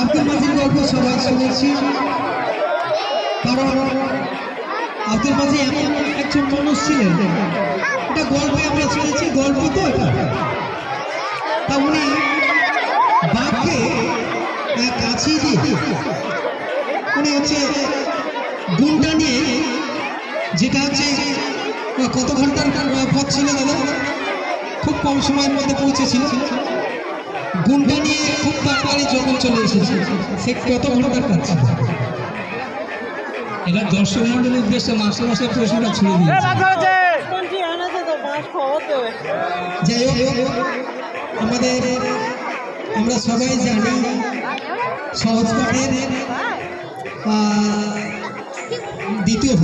আব্দুল মাজিদ আমরা গল্প সবাই শুনেছি কারণ আব্দুল মাজিদ একজন মানুষ ছিলেন। এটা গল্পে আমরা শুনেছি, গল্প তো দিয়ে উনি হচ্ছে গুণটা নিয়ে যেটা হচ্ছে কত ঘণ্টার পথ ছিল দাদা? খুব কম সময়ের মধ্যে পৌঁছেছিল। গুণটা নিয়ে খুব তাড়াতাড়ি জঙ্গল চলে এসেছে সে কত ঘণ্টার কাজ ছিল? এবার দর্শক মন্ডলের উদ্দেশ্যে মাস্টার মাসের প্রশ্নটা ছুড়ে দিয়েছে যাই হোক আমাদের আমরা সবাই জানি সহজ পাঠের দ্বিতীয়